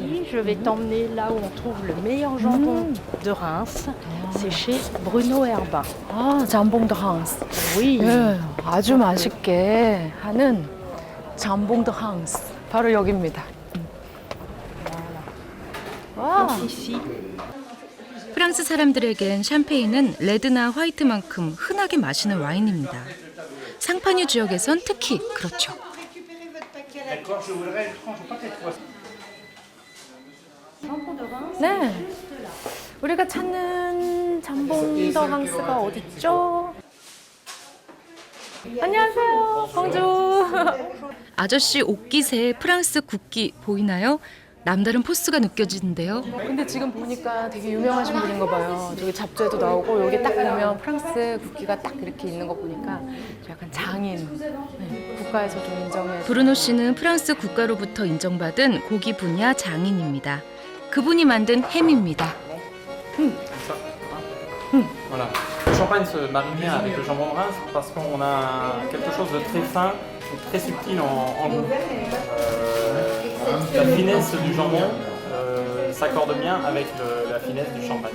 Ici, je vais t'emmener là où on trouve le meilleur jambon de Reims. C'est chez Bruno Herbin. 아, 잠봉드 항스. Oui. 예, 아주 맛있게 하는 잠봉드 항스. 바로 여기입니다. 와, Ici, 프랑스 사람들에겐 샴페인은 레드나 화이트만큼 흔하게 마시는 와인입니다. 상파뉴 지역에선 특히 그렇죠. 네. 우리가 찾는 잠봉드 항스가 어딨죠? 안녕하세요, 공주. 아저씨 옷깃에 프랑스 국기 보이나요? 남다른 포스가 느껴지는데요. 근데 지금 보니까 되게 유명하신 분인가 봐요. 저기 잡지에도 나오고 여기 딱 보면 프랑스 국기가 딱 이렇게 있는 거 보니까 약간 장인 네, 국가에서 좀 인정해. 브루노 씨는 프랑스 국가로부터 인정받은 고기 분야 장인입니다. 그분이 만든 햄입니다. Voilà. Le champagne se marie bien avec le jambon de Reims parce qu'on a quelque chose de très fin et très subtil en, en goût. Euh, la finesse du jambon euh, s'accorde bien avec le- la finesse du champagne.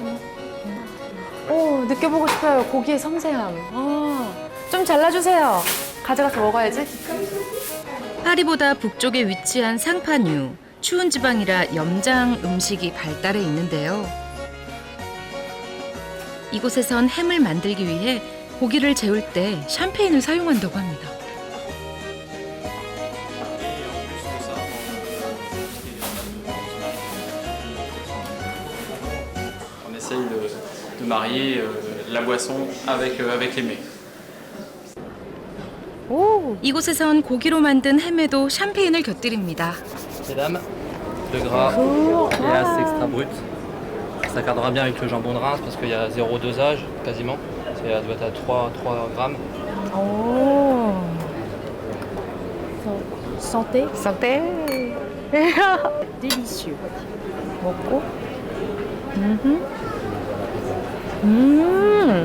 오 느껴보고 싶어요. 고기의 섬세함. 아, 좀 잘라주세요. 가져가서 먹어야지. 파리보다 북쪽에 위치한 상파뉴. 추운 지방이라 염장 음식이 발달해 있는데요. 이곳에선 햄을 만들기 위해 고기를 재울 때 샴페인을 사용한다고 합니다. On essaye de, de marier euh, la boisson avec, euh, 이곳에선 고기로 만든 햄에도 샴페인을 곁들입니다. Mesdames, le gras et assez extra brut. Ça cadrera bien avec le jambon de Reims parce qu'il y a zéro dosage quasiment. Elle doit être à 3, 3 grammes. Oh Santé Santé Délicieux. Beaucoup. Mm-hmm. Mm -hmm. mm.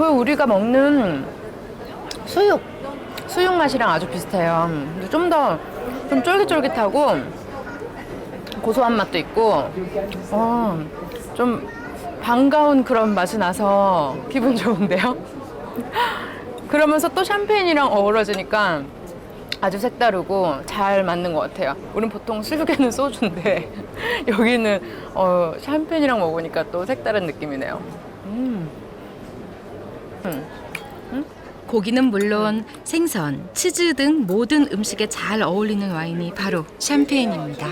그 우리가 먹는 수육 수육 맛이랑 아주 비슷해요. 좀 더 좀 쫄깃쫄깃하고 고소한 맛도 있고, 어, 좀 반가운 그런 맛이 나서 기분 좋은데요. 그러면서 또 샴페인이랑 어우러지니까 아주 색다르고 잘 맞는 것 같아요. 우린 보통 수육에는 소주인데 여기는 어, 샴페인이랑 먹으니까 또 색다른 느낌이네요. 음. 고기는 물론 생선, 치즈 등 모든 음식에 잘 어울리는 와인이 바로 샴페인입니다.